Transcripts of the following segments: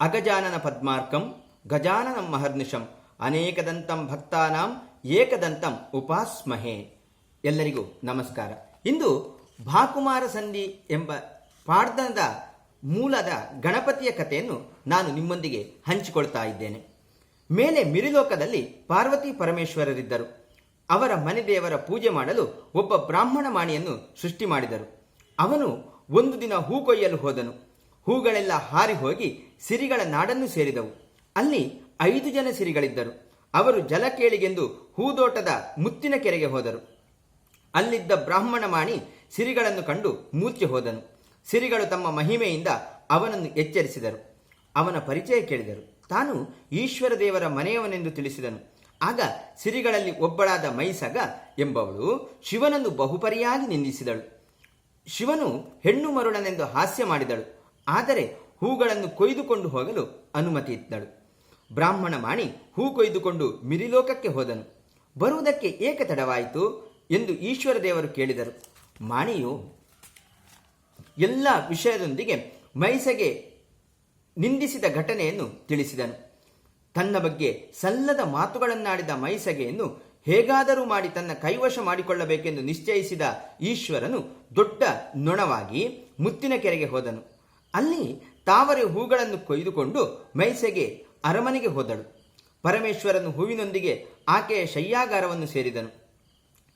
ಅಗಜಾನನ ಪದ್ಮಾರ್ಕಂ, ಗಜಾನನಂ ಮಹರ್ನಿಶಂ, ಅನೇಕದಂತಂ ಭಕ್ತಾನಾಂ, ಏಕದಂತಂ ಉಪಾಸ್ಮಹೆ. ಎಲ್ಲರಿಗೂ ನಮಸ್ಕಾರ. ಇಂದು ಭಾಕುಮಾರ ಸಂಧಿ ಎಂಬ ಪಾಡ್ದನದ ಮೂಲದ ಗಣಪತಿಯ ಕಥೆಯನ್ನು ನಾನು ನಿಮ್ಮೊಂದಿಗೆ ಹಂಚಿಕೊಳ್ತಾ ಇದ್ದೇನೆ. ಮೇಲೆ ಮಿರಿಲೋಕದಲ್ಲಿ ಪಾರ್ವತಿ ಪರಮೇಶ್ವರರಿದ್ದರು. ಅವರ ಮನೆ ದೇವರ ಪೂಜೆ ಮಾಡಲು ಒಬ್ಬ ಬ್ರಾಹ್ಮಣ ಮಾಣಿಯನ್ನು ಸೃಷ್ಟಿ ಮಾಡಿದರು. ಅವನು ಒಂದು ದಿನ ಹೂ ಕೊಯ್ಯಲು ಹೋದನು. ಹೂಗಳೆಲ್ಲ ಹಾರಿ ಹೋಗಿ ಸಿರಿಗಳ ನಾಡನ್ನು ಸೇರಿದವು. ಅಲ್ಲಿ ಐದು ಜನ ಸಿರಿಗಳಿದ್ದರು. ಅವರು ಜಲ ಕೇಳಿಗೆಂದು ಹೂದೋಟದ ಮುತ್ತಿನ ಕೆರೆಗೆ ಹೋದರು. ಅಲ್ಲಿದ್ದ ಬ್ರಾಹ್ಮಣ ಮಾಣಿ ಸಿರಿಗಳನ್ನು ಕಂಡು ಮೂರ್ಛೆ ಹೋದನು. ಸಿರಿಗಳು ತಮ್ಮ ಮಹಿಮೆಯಿಂದ ಅವನನ್ನು ಎಚ್ಚರಿಸಿದರು. ಅವನ ಪರಿಚಯ ಕೇಳಿದರು. ತಾನು ಈಶ್ವರ ದೇವರ ಮನೆಯವನೆಂದು ತಿಳಿಸಿದನು. ಆಗ ಸಿರಿಗಳಲ್ಲಿ ಒಬ್ಬಳಾದ ಮೈಸಗ ಎಂಬವಳು ಶಿವನನ್ನು ಬಹುಪರಿಯಾಗಿ ನಿಂದಿಸಿದಳು. ಶಿವನು ಹೆಣ್ಣು ಮರುಳನೆಂದು ಹಾಸ್ಯ ಮಾಡಿದಳು. ಆದರೆ ಹೂಗಳನ್ನು ಕೊಯ್ದುಕೊಂಡು ಹೋಗಲು ಅನುಮತಿ ಇದ್ದಳು. ಬ್ರಾಹ್ಮಣ ಮಾಣಿ ಹೂ ಕೊಯ್ದುಕೊಂಡು ಮಿರಿಲೋಕಕ್ಕೆ ಹೋದನು. ಬರುವುದಕ್ಕೆ ಏಕ ತಡವಾಯಿತು ಎಂದು ಈಶ್ವರ ದೇವರು ಕೇಳಿದರು. ಮಾಣಿಯು ಎಲ್ಲ ವಿಷಯದೊಂದಿಗೆ ಮೈಸೆಗೆ ನಿಂದಿಸಿದ ಘಟನೆಯನ್ನು ತಿಳಿಸಿದನು. ತನ್ನ ಬಗ್ಗೆ ಸಲ್ಲದ ಮಾತುಗಳನ್ನಾಡಿದ ಮೈಸಗೆಯನ್ನು ಹೇಗಾದರೂ ಮಾಡಿ ತನ್ನ ಕೈವಶ ಮಾಡಿಕೊಳ್ಳಬೇಕೆಂದು ನಿಶ್ಚಯಿಸಿದ ಈಶ್ವರನು ದೊಡ್ಡ ನೊಣವಾಗಿ ಮುತ್ತಿನ ಕೆರೆಗೆ ಹೋದನು. ಅಲ್ಲಿ ತಾವರೆ ಹೂಗಳನ್ನು ಕೊಯ್ದುಕೊಂಡು ಮೈಸೆಗೆ ಅರಮನೆಗೆ ಹೋದಳು. ಪರಮೇಶ್ವರನು ಹೂವಿನೊಂದಿಗೆ ಆಕೆಯ ಶಯ್ಯಾಗಾರವನ್ನು ಸೇರಿದನು.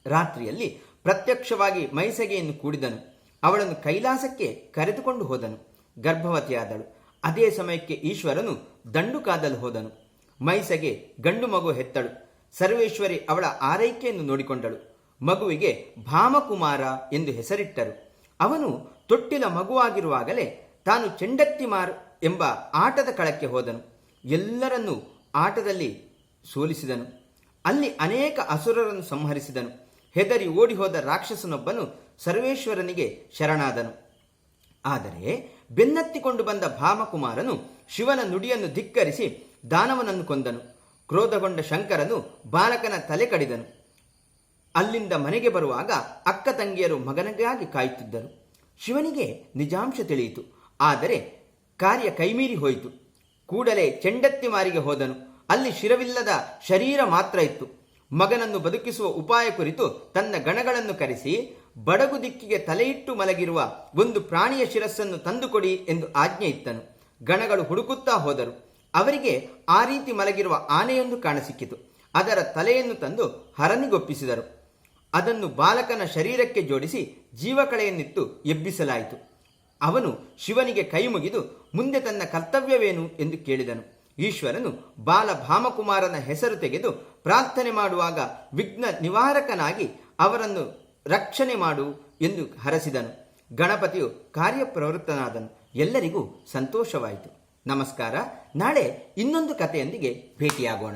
ರಾತ್ರಿಯಲ್ಲಿ ಪ್ರತ್ಯಕ್ಷವಾಗಿ ಮೈಸೆಗೆಯನ್ನು ಕೂಡಿದನು. ಅವಳನ್ನು ಕೈಲಾಸಕ್ಕೆ ಕರೆದುಕೊಂಡು ಹೋದನು. ಗರ್ಭವತಿಯಾದಳು. ಅದೇ ಸಮಯಕ್ಕೆ ಈಶ್ವರನು ದಂಡು ಕಾದಲು ಹೋದನು. ಮೈಸೆಗೆ ಗಂಡು ಮಗು ಹೆತ್ತಳು. ಸರ್ವೇಶ್ವರಿ ಅವಳ ಆರೈಕೆಯನ್ನು ನೋಡಿಕೊಂಡಳು. ಮಗುವಿಗೆ ಭಾಮಕುಮಾರ ಎಂದು ಹೆಸರಿಟ್ಟರು. ಅವನು ತೊಟ್ಟಿಲ ಮಗುವಾಗಿರುವಾಗಲೇ ತಾನು ಚೆಂಡತ್ತಿಮಾರ್ ಎಂಬ ಆಟದ ಕಳಕ್ಕೆ ಹೋದನು. ಎಲ್ಲರನ್ನೂ ಆಟದಲ್ಲಿ ಸೋಲಿಸಿದನು. ಅಲ್ಲಿ ಅನೇಕ ಅಸುರರನ್ನು ಸಂಹರಿಸಿದನು. ಹೆದರಿ ಓಡಿ ಹೋದ ರಾಕ್ಷಸನೊಬ್ಬನು ಸರ್ವೇಶ್ವರನಿಗೆ ಶರಣಾದನು. ಆದರೆ ಬೆನ್ನತ್ತಿಕೊಂಡು ಬಂದ ಭಾಮಕುಮಾರನು ಶಿವನ ನುಡಿಯನ್ನು ಧಿಕ್ಕರಿಸಿ ದಾನವನನ್ನು ಕೊಂದನು. ಕ್ರೋಧಗೊಂಡ ಶಂಕರನು ಬಾಲಕನ ತಲೆ ಕಡಿದನು. ಅಲ್ಲಿಂದ ಮನೆಗೆ ಬರುವಾಗ ಅಕ್ಕ ತಂಗಿಯರು ಮಗನಿಗಾಗಿ ಕಾಯುತ್ತಿದ್ದರು. ಶಿವನಿಗೆ ನಿಜಾಂಶ ತಿಳಿಯಿತು. ಆದರೆ ಕಾರ್ಯ ಕೈಮೀರಿ ಹೋಯಿತು. ಕೂಡಲೇ ಚೆಂಡತ್ತಿಮಾರಿಗೆ ಹೋದನು. ಅಲ್ಲಿ ಶಿರವಿಲ್ಲದ ಶರೀರ ಮಾತ್ರ ಇತ್ತು. ಮಗನನ್ನು ಬದುಕಿಸುವ ಉಪಾಯ ಕುರಿತು ತನ್ನ ಗಣಗಳನ್ನು ಕರೆಸಿ, ಬಡಗು ದಿಕ್ಕಿಗೆ ತಲೆಯಿಟ್ಟು ಮಲಗಿರುವ ಒಂದು ಪ್ರಾಣಿಯ ಶಿರಸ್ಸನ್ನು ತಂದುಕೊಡಿ ಎಂದು ಆಜ್ಞೆ ಇತ್ತನು. ಗಣಗಳು ಹುಡುಕುತ್ತಾ ಹೋದರು. ಅವರಿಗೆ ಆ ರೀತಿ ಮಲಗಿರುವ ಆನೆಯೊಂದು ಕಾಣಸಿಕ್ಕಿತು. ಅದರ ತಲೆಯನ್ನು ತಂದು ಹರನಿಗೊಪ್ಪಿಸಿದರು. ಅದನ್ನು ಬಾಲಕನ ಶರೀರಕ್ಕೆ ಜೋಡಿಸಿ ಜೀವಕಳೆಯನ್ನಿತ್ತು ಎಬ್ಬಿಸಲಾಯಿತು. ಅವನು ಶಿವನಿಗೆ ಕೈ ಮುಗಿದು ಮುಂದೆ ತನ್ನ ಕರ್ತವ್ಯವೇನು ಎಂದು ಕೇಳಿದನು. ಈಶ್ವರನು ಬಾಲ ಭಾಮಕುಮಾರನ ಹೆಸರು ತೆಗೆದು ಪ್ರಾರ್ಥನೆ ಮಾಡುವಾಗ ವಿಘ್ನ ನಿವಾರಕನಾಗಿ ಅವರನ್ನು ರಕ್ಷಣೆ ಮಾಡು ಎಂದು ಹರಸಿದನು. ಗಣಪತಿಯು ಕಾರ್ಯಪ್ರವೃತ್ತನಾದನು. ಎಲ್ಲರಿಗೂ ಸಂತೋಷವಾಯಿತು. ನಮಸ್ಕಾರ. ನಾಳೆ ಇನ್ನೊಂದು ಕಥೆಯೊಂದಿಗೆ ಭೇಟಿಯಾಗೋಣ.